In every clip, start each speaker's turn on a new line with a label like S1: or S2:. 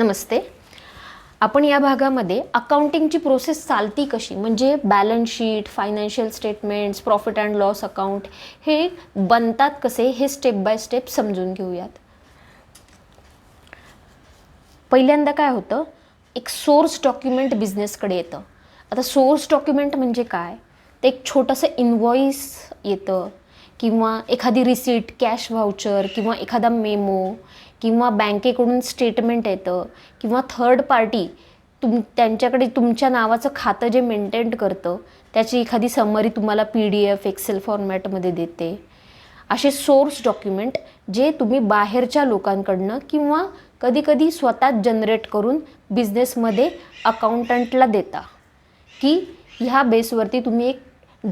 S1: नमस्ते. आपण या भागामध्ये अकाउंटिंगची प्रोसेस चालती कशी? म्हणजे balance sheet financial statements profit and loss account हे बनतात कसे? हे स्टेप बाय स्टेप समजून घेऊयात. पहिल्यांदा काय होतं? एक सोर्स डॉक्युमेंट बिझनेसकडे येतं. आता सोर्स डॉक्युमेंट म्हणजे काय? ते एक छोटंसं इनव्हॉईस येतं किंवा एखादी रिसीट कॅश व्हाउचर किंवा एखादा मेमो किंवा बँकेकडून स्टेटमेंट येतं किंवा थर्ड पार्टी तुम त्यांच्याकडे तुमच्या नावाचं खातं जे मेंटेन करतं त्याची एखादी समरी तुम्हाला पी डी एफ एक्सेल फॉर्मॅटमध्ये देते. असे सोर्स डॉक्युमेंट जे तुम्ही बाहेरच्या लोकांकडनं किंवा कधीकधी स्वतःच जनरेट करून बिझनेसमध्ये अकाउंटंटला देता. की ह्या बेसवरती तुम्ही एक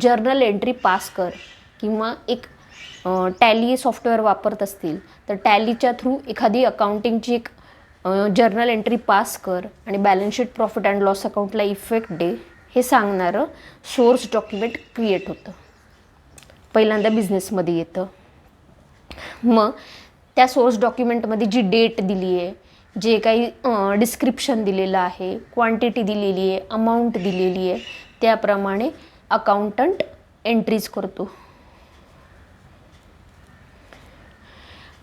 S1: जर्नल एंट्री पास कर किंवा एक टॅली सॉफ्टवेअर वापरत असतील तर टॅलीच्या थ्रू एखादी अकाउंटिंगची एक जर्नल एंट्री पास कर आणि balance sheet profit and loss अकाउंटला इफेक्ट डे हे सांगणारं सोर्स डॉक्युमेंट क्रिएट होतं. पहिल्यांदा बिझनेसमध्ये येतं. मग त्या सोर्स डॉक्युमेंटमध्ये जी डेट दिली आहे जे काही डिस्क्रिप्शन दिलेलं आहे क्वांटिटी दिलेली आहे अमाऊंट दिलेली आहे त्याप्रमाणे अकाउंटंट एंट्रीज करतो.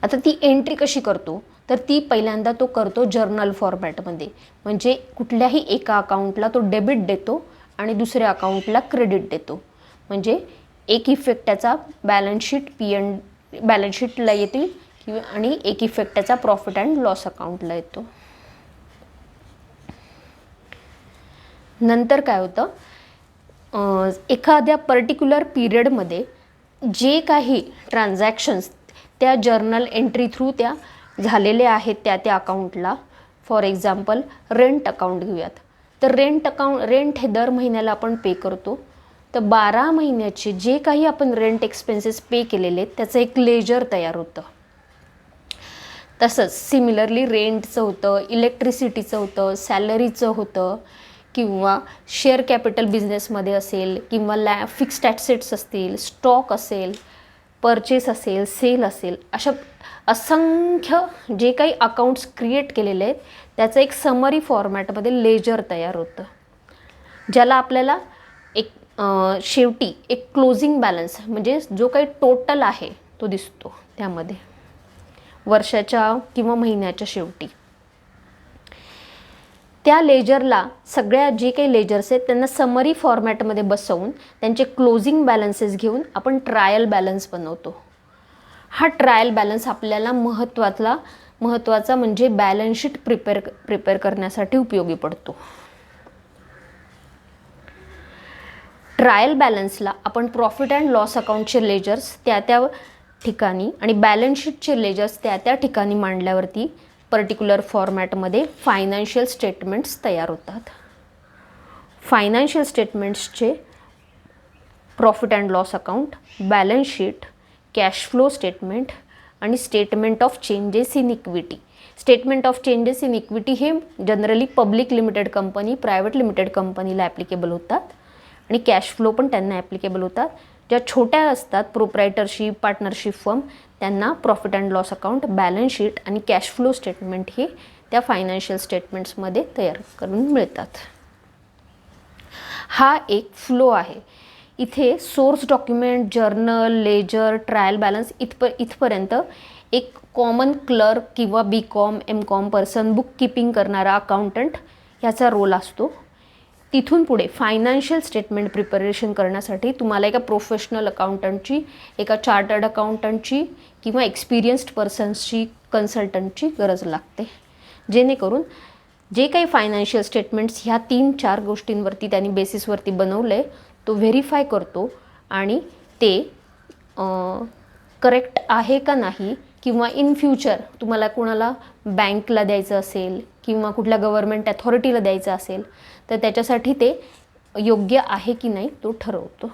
S1: आता ती एंट्री कशी करतो? तर ती पहिल्यांदा तो करतो जर्नल फॉर्मॅटमध्ये म्हणजे कुठल्याही एका अकाउंटला तो डेबिट देतो आणि दुसऱ्या अकाउंटला क्रेडिट देतो. म्हणजे एक इफेक्ट त्याचा balance sheet P N balance शीटला येतील किंवा आणि एक इफेक्ट त्याचा प्रॉफिट अँड लॉस अकाउंटला येतो. नंतर काय होतं? एखाद्या पर्टिक्युलर पिरियडमध्ये जे काही ट्रान्झॅक्शन्स त्या जर्नल एंट्री थ्रू त्या झालेल्या आहेत त्या त्या अकाउंटला फॉर एक्झाम्पल रेंट अकाउंट घेऊयात. तर रेंट अकाउंट रेंट हे दर महिन्याला आपण पे करतो. तर बारा महिन्याचे जे काही आपण रेंट एक्सपेन्सेस पे केलेले आहेत त्याचं एक लेजर तयार होतं. तसंच सिमिलरली रेंटचं होतं इलेक्ट्रिसिटीचं होतं सॅलरीचं होतं किंवा शेअर कॅपिटल बिझनेसमध्ये असेल किंवा लॅ फिक्स्ड ॲसेट्स असतील स्टॉक असेल परचेस असेल सेल असेल अशा असंख्य जे काही अकाउंट्स क्रिएट केलेले आहेत त्याचं एक समरी फॉर्मॅटमध्ये लेजर तयार होतं. ज्याला आपल्याला एक शेवटी एक क्लोजिंग बॅलन्स म्हणजे जो काही टोटल आहे तो दिसतो त्यामध्ये. वर्षाच्या किंवा महिन्याच्या शेवटी. त्या लेजरला सगळ्या जे काही लेजर्स आहेत त्यांना समरी फॉर्मॅटमध्ये बसवून त्यांचे क्लोजिंग बॅलन्सेस घेऊन आपण ट्रायल बॅलन्स बनवतो. हा ट्रायल बॅलन्स आपल्याला महत्त्वाचा महत्त्वाचा म्हणजे बॅलन्स शीट प्रिपेअर प्रिपेअर करण्यासाठी उपयोगी पडतो. ट्रायल बॅलन्सला आपण प्रॉफिट अँड लॉस अकाउंटचे लेजर्स त्या त्या ठिकाणी आणि बॅलन्स शीटचे लेजर्स त्या त्या ठिकाणी मांडल्यावरती पर्टिक्युलर फॉर्मॅटमध्ये फायनान्शियल स्टेटमेंट्स तयार होतात. Financial स्टेटमेंट्सचे profit and loss account balance sheet cash flow statement आणि statement of changes in equity statement of changes in equity हे generally public limited company private limited कंपनीला ॲप्लिकेबल होतात. आणि कॅश फ्लो पण त्यांना applicable होतात. ज्या छोट्या असतात प्रोप्रायटरशिप पार्टनरशिप फर्म त्यांना profit and loss account balance sheet आणि कॅश फ्लो स्टेटमेंट हे त्या फायनान्शियल स्टेटमेंट्समध्ये तयार करून मिळतात. हा एक फ्लो आहे. इथे source document journal ledger trial balance इथप इथपर्यंत एक कॉमन क्लर्क किंवा B com M com person book keeping करणारा अकाउंटंट ह्याचा रोल असतो. तिथून पुढे फायनान्शियल स्टेटमेंट प्रिपरेशन करण्यासाठी तुम्हाला एका प्रोफेशनल अकाउंटंटची एका चार्टर्ड अकाउंटंटची किंवा एक्सपिरियन्स्ड पर्सन्सची कन्सल्टंटची गरज लागते. जेणेकरून जे काही फायनान्शियल स्टेटमेंट्स ह्या तीन चार गोष्टींवरती त्यांनी बेसिसवरती बनवलं आहे तो व्हेरीफाय करतो आणि ते करेक्ट आहे का नाही किंवा इन फ्युचर तुम्हाला कोणाला बँकला द्यायचं असेल किंवा कुठल्या गव्हर्मेंट अथॉरिटीला द्यायचं असेल तर त्याच्यासाठी ते योग्य आहे की नाही तो ठरवतो.